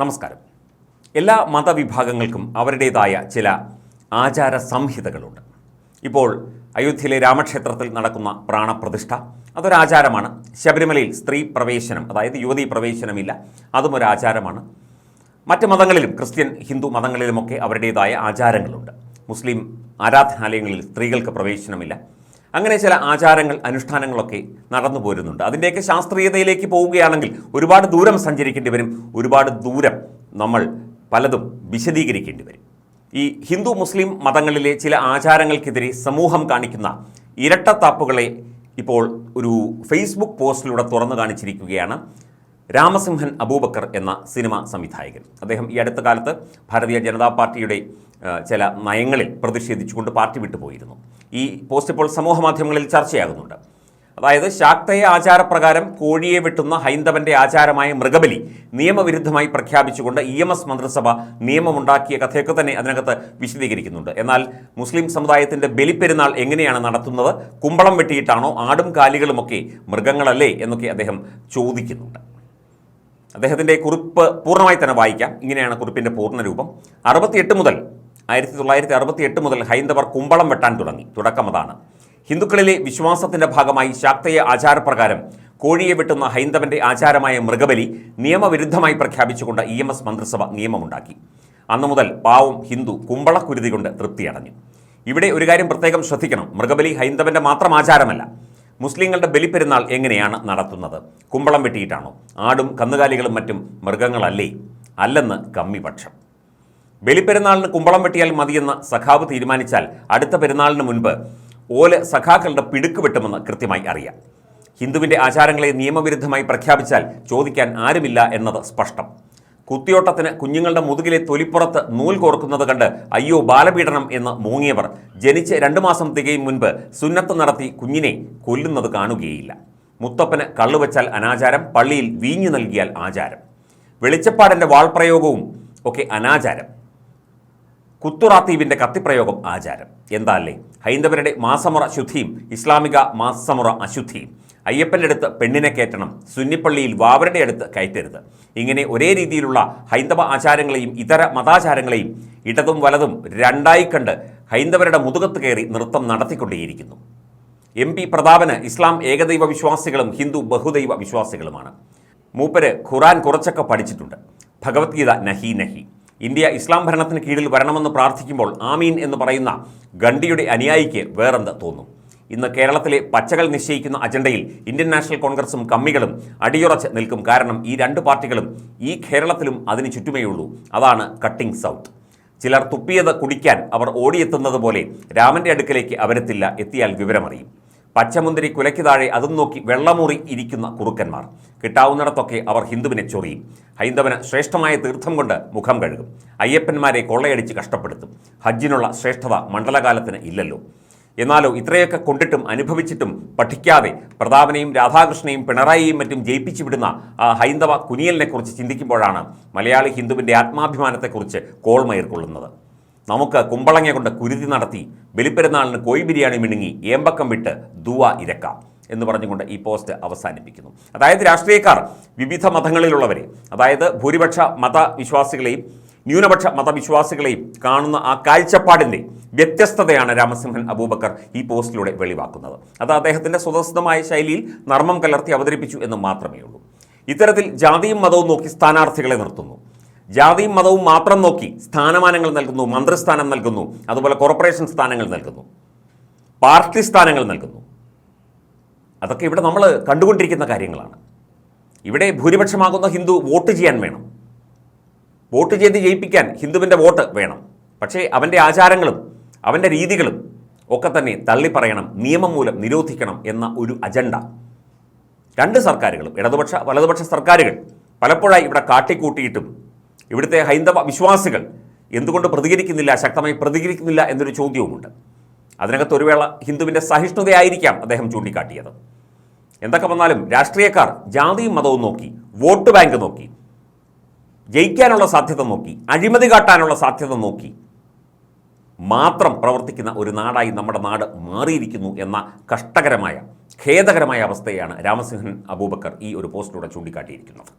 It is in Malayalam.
നമസ്കാരം. എല്ലാ മതവിഭാഗങ്ങൾക്കും അവരുടേതായ ചില ആചാര സംഹിതകളുണ്ട് ഇപ്പോൾ അയോധ്യയിലെ രാമക്ഷേത്രത്തിൽ നടക്കുന്ന പ്രാണപ്രതിഷ്ഠ അതൊരാചാരമാണ് ശബരിമലയിൽ സ്ത്രീ പ്രവേശനം അതായത് യുവതി പ്രവേശനമില്ല അതും ഒരാചാരമാണ് മറ്റ് മതങ്ങളിലും ക്രിസ്ത്യൻ ഹിന്ദു മതങ്ങളിലുമൊക്കെ അവരുടേതായ ആചാരങ്ങളുണ്ട്. മുസ്ലിം ആരാധനാലയങ്ങളിൽ സ്ത്രീകൾക്ക് പ്രവേശനമില്ല. അങ്ങനെ ചില ആചാരങ്ങൾ അനുഷ്ഠാനങ്ങളൊക്കെ നടന്നു പോരുന്നുണ്ട്. അതിന്റെയൊക്കെ ശാസ്ത്രീയതയിലേക്ക് പോവുകയാണെങ്കിൽ ഒരുപാട് ദൂരം സഞ്ചരിക്കേണ്ടി വരും ഒരുപാട് ദൂരം നമ്മൾ പലതും വിശദീകരിക്കേണ്ടി വരും. ഈ ഹിന്ദു മുസ്ലിം മതങ്ങളിലെ ചില ആചാരങ്ങൾക്കെതിരെ സമൂഹം കാണിക്കുന്ന ഇരട്ടത്താപ്പുകളെ ഇപ്പോൾ ഒരു ഫേസ്ബുക്ക് പോസ്റ്റിലൂടെ തുറന്നു കാണിച്ചിരിക്കുകയാണ്. രാമസിംഹൻ അബൂബക്കർ എന്ന സിനിമ സംവിധായകൻ. അദ്ദേഹം ഈ അടുത്ത കാലത്ത് ഭാരതീയ ജനതാ പാർട്ടിയുടെ ചില നയങ്ങളിൽ പ്രതിഷേധിച്ചുകൊണ്ട് പാർട്ടി വിട്ടുപോയിരുന്നു ഈ പോസ്റ്റ് ഇപ്പോൾ സമൂഹ മാധ്യമങ്ങളിൽ ചർച്ചയാകുന്നുണ്ട്. അതായത് ശാക്തയ ആചാരപ്രകാരം കോഴിയെ വെട്ടുന്ന ഹൈന്ദവന്റെ ആചാരമായ മൃഗബലി നിയമവിരുദ്ധമായി പ്രഖ്യാപിച്ചുകൊണ്ട് ഇ എം എസ് മന്ത്രിസഭ നിയമമുണ്ടാക്കിയ കഥയൊക്കെ തന്നെ അതിനകത്ത് വിശദീകരിക്കുന്നുണ്ട്. എന്നാൽ മുസ്ലിം സമുദായത്തിന്റെ ബലിപ്പെരുന്നാൾ എങ്ങനെയാണ് നടത്തുന്നത്? കുമ്പളം വെട്ടിയിട്ടാണോ? ആടും കാലികളുമൊക്കെ മൃഗങ്ങളല്ലേ? എന്നൊക്കെ അദ്ദേഹം ചോദിക്കുന്നുണ്ട്. അദ്ദേഹത്തിന്റെ കുറിപ്പ് പൂർണമായി തന്നെ വായിക്കാം. ഇങ്ങനെയാണ് കുറിപ്പിന്റെ പൂർണരൂപം അറുപത്തിയെട്ട് മുതൽ ആയിരത്തി തൊള്ളായിരത്തി അറുപത്തി എട്ട് മുതൽ ഹൈന്ദവർ കുമ്പളം വെട്ടാൻ തുടങ്ങി. തുടക്കം അതാണ്. ഹിന്ദുക്കളിലെ വിശ്വാസത്തിന്റെ ഭാഗമായി ശാക്തയ ആചാരപ്രകാരം കോഴിയെ വെട്ടുന്ന ഹൈന്ദവന്റെ ആചാരമായ മൃഗബലി നിയമവിരുദ്ധമായി പ്രഖ്യാപിച്ചുകൊണ്ട് ഇ എം എസ് മന്ത്രിസഭ നിയമമുണ്ടാക്കി. അന്നു മുതൽ പാവം ഹിന്ദു കുമ്പളക്കുരുതി കൊണ്ട് തൃപ്തിയടഞ്ഞു. ഇവിടെ ഒരു കാര്യം പ്രത്യേകം ശ്രദ്ധിക്കണം. മൃഗബലി ഹൈന്ദവന്റെ മാത്രം ആചാരമല്ല. മുസ്ലിങ്ങളുടെ ബലിപ്പെരുന്നാൾ എങ്ങനെയാണ് നടത്തുന്നത്? കുമ്പളം വെട്ടിയിട്ടാണോ? ആടും കന്നുകാലികളും മറ്റും മൃഗങ്ങളല്ലേ? അല്ലെന്ന് കമ്മിപക്ഷം. ബലിപ്പെരുന്നാളിന് കുമ്പളം വെട്ടിയാൽ മതിയെന്ന് സഖാവ് തീരുമാനിച്ചാൽ അടുത്ത പെരുന്നാളിന് മുൻപ് ഓൽ സഖാക്കളുടെ പിടുക്ക് വെട്ടുമെന്ന് കൃത്യമായി അറിയാം. ഹിന്ദുവിന്റെ ആചാരങ്ങളെ നിയമവിരുദ്ധമായി പ്രഖ്യാപിച്ചാൽ ചോദിക്കാൻ ആരുമില്ല എന്നത് സ്പഷ്ടം. കുത്തിയോട്ടത്തിന് കുഞ്ഞുങ്ങളുടെ മുതുകിലെ തൊലിപ്പുറത്ത് നൂൽ കോർക്കുന്നത് കണ്ട് അയ്യോ ബാലപീഡനം എന്ന് മൂങ്ങിയവർ. ജനിച്ച് രണ്ടു മാസം തികയും മുൻപ് സുന്നത്ത് നടത്തി കുഞ്ഞിനെ കൊല്ലുന്നത് കാണുകയില്ല. മുത്തപ്പന് കള്ളുവച്ചാൽ അനാചാരം പള്ളിയിൽ വീഞ്ഞു നൽകിയാൽ ആചാരം. വെളിച്ചപ്പാടിന്റെ വാൾപ്രയോഗവും ഒക്കെ അനാചാരം. കുത്തുറാത്തീവിന്റെ കത്തിപ്രയോഗം ആചാരം. എന്താ അല്ലേ? ഹൈന്ദവരുടെ മാസമുറ ശുദ്ധിയും ഇസ്ലാമിക മാസമുറ അശുദ്ധിയും. അയ്യപ്പന്റെ അടുത്ത് പെണ്ണിനെ കയറ്റണം. സുന്നിപ്പള്ളിയിൽ വാവരുടെ അടുത്ത് കയറ്റരുത്. ഇങ്ങനെ ഒരേ രീതിയിലുള്ള ഹൈന്ദവ ആചാരങ്ങളെയും ഇതര മതാചാരങ്ങളെയും ഇടതും വലതും രണ്ടായി കണ്ട് ഹൈന്ദവരുടെ മുതുകത്ത് കയറി നൃത്തം നടത്തിക്കൊണ്ടേയിരിക്കുന്നു. എം പി പ്രതാപന് ഇസ്ലാം ഏകദൈവ വിശ്വാസികളും ഹിന്ദു ബഹുദൈവ വിശ്വാസികളുമാണ്. മൂപ്പര് ഖുറാൻ കുറച്ചൊക്കെ പഠിച്ചിട്ടുണ്ട്. ഭഗവത്ഗീത നഹി നഹി. ഇന്ത്യ ഇസ്ലാം ഭരണത്തിന് കീഴിൽ വരണമെന്ന് പ്രാർത്ഥിക്കുമ്പോൾ ആമീൻ എന്ന് പറയുന്ന ഗണ്ഡിയുടെ അനുയായിക്ക് വേറെന്ത് തോന്നും? ഇന്ന് കേരളത്തിലെ പച്ചകൾ നിശ്ചയിക്കുന്ന അജണ്ടയിൽ ഇന്ത്യൻ നാഷണൽ കോൺഗ്രസും കമ്മികളും അടിയുറച്ച് നിൽക്കും. കാരണം ഈ രണ്ട് പാർട്ടികളും ഈ കേരളത്തിലും അതിന് ചുറ്റുമേയുള്ളൂ. അതാണ് കട്ടിംഗ് സൗത്ത് ചിലർ തുപ്പിയത് കുടിക്കാൻ അവർ ഓടിയെത്തുന്നത് പോലെ രാമന്റെ അടുക്കലേക്ക് അവരെത്തില്ല എത്തിയാൽ വിവരമറിയും. പച്ചമുന്തിരി കുലയ്ക്ക് താഴെ അതും നോക്കി വെള്ളമൂറി ഇരിക്കുന്ന കുറുക്കന്മാർ. കിട്ടാവുന്നിടത്തൊക്കെ അവർ ഹിന്ദുവിനെ ചൊറിയും ഹൈന്ദവന് ശ്രേഷ്ഠമായ തീർത്ഥം കൊണ്ട് മുഖം കഴുകും. അയ്യപ്പന്മാരെ കൊള്ളയടിച്ച് കഷ്ടപ്പെടുത്തും. ഹജ്ജിനുള്ള ശ്രേഷ്ഠത മണ്ഡലകാലത്തിന് ഇല്ലല്ലോ. എന്നാലോ ഇത്രയൊക്കെ കൊണ്ടിട്ടും അനുഭവിച്ചിട്ടും പഠിക്കാതെ പ്രതാപനെയും രാധാകൃഷ്ണനെയും പിണറായിയെയും മറ്റും ജയിപ്പിച്ചു വിടുന്ന ഹൈന്ദവ കുനിയലിനെക്കുറിച്ച് ചിന്തിക്കുമ്പോഴാണ് മലയാളി ഹിന്ദുവിന്റെ ആത്മാഭിമാനത്തെക്കുറിച്ച് കോൾമയർക്കൊള്ളുന്നത് നമുക്ക് കുമ്പളങ്ങ കൊണ്ട് കുരുതി നടത്തി ബലിപ്പെരുന്നാളിന് കോഴി ബിരിയാണി മിണുങ്ങി ഏമ്പക്കം വിട്ട് ദുവ ഇരക്കാം എന്ന് പറഞ്ഞുകൊണ്ട് ഈ പോസ്റ്റ് അവസാനിപ്പിക്കുന്നു. അതായത് രാഷ്ട്രീയക്കാർ വിവിധ മതങ്ങളിലുള്ളവരെ അതായത് ഭൂരിപക്ഷ മതവിശ്വാസികളെയും ന്യൂനപക്ഷ മതവിശ്വാസികളെയും കാണുന്ന ആ കാഴ്ചപ്പാടിന്റെ വ്യത്യസ്തതയാണ് രാമസിംഹൻ അബൂബക്കർ ഈ പോസ്റ്റിലൂടെ വെളിവാക്കുന്നത്. അത് അദ്ദേഹത്തിന്റെ സ്വതസിദ്ധമായ ശൈലിയിൽ നർമ്മം കലർത്തി അവതരിപ്പിച്ചു എന്ന് മാത്രമേ ഉള്ളൂ. ഇത്തരത്തിൽ ജാതിയും മതവും നോക്കി സ്ഥാനാർത്ഥികളെ നിർത്തുന്നു. ജാതിയും മതവും മാത്രം നോക്കി സ്ഥാനമാനങ്ങൾ നൽകുന്നു മന്ത്രിസ്ഥാനം നൽകുന്നു അതുപോലെ കോർപ്പറേഷൻ സ്ഥാനങ്ങൾ നൽകുന്നു പാർട്ടി സ്ഥാനങ്ങൾ നൽകുന്നു. അതൊക്കെ ഇവിടെ നമ്മൾ കണ്ടുകൊണ്ടിരിക്കുന്ന കാര്യങ്ങളാണ്. ഇവിടെ ഭൂരിപക്ഷമാകുന്ന ഹിന്ദു വോട്ട് ചെയ്യാൻ വേണം. വോട്ട് ചെയ്ത് ജയിപ്പിക്കാൻ ഹിന്ദുവിന്റെ വോട്ട് വേണം. പക്ഷേ അവന്റെ ആചാരങ്ങളും അവന്റെ രീതികളും ഒക്കെ തന്നെ തള്ളിപ്പറയണം നിയമം മൂലം നിരോധിക്കണം എന്ന ഒരു അജണ്ട. രണ്ട് സർക്കാരുകളും ഇടതുപക്ഷ വലതുപക്ഷ സർക്കാരുകൾ പലപ്പോഴായി ഇവിടെ കാട്ടിക്കൂട്ടിയിട്ടും ഇവിടുത്തെ ഹൈന്ദവ വിശ്വാസികൾ എന്തുകൊണ്ട് പ്രതികരിക്കുന്നില്ല ശക്തമായി പ്രതികരിക്കുന്നില്ല എന്നൊരു ചോദ്യവുമുണ്ട്. അതിനകത്ത് ഒരു വേള ഹിന്ദുവിന്റെ സഹിഷ്ണുതയായിരിക്കാം അദ്ദേഹം ചൂണ്ടിക്കാട്ടിയത്. എന്തൊക്കെ വന്നാലും രാഷ്ട്രീയക്കാർ ജാതിയും മതവും നോക്കി വോട്ട് ബാങ്ക് നോക്കി ജയിക്കാനുള്ള സാധ്യത നോക്കി അഴിമതി കാട്ടാനുള്ള സാധ്യത നോക്കി മാത്രം പ്രവർത്തിക്കുന്ന ഒരു നാടായി നമ്മുടെ നാട് മാറിയിരിക്കുന്നു എന്ന കഷ്ടകരമായ ഖേദകരമായ അവസ്ഥയാണ് രാമസിംഹൻ അബൂബക്കർ ഈ ഒരു പോസ്റ്റിലൂടെ ചൂണ്ടിക്കാട്ടിയിരിക്കുന്നത്.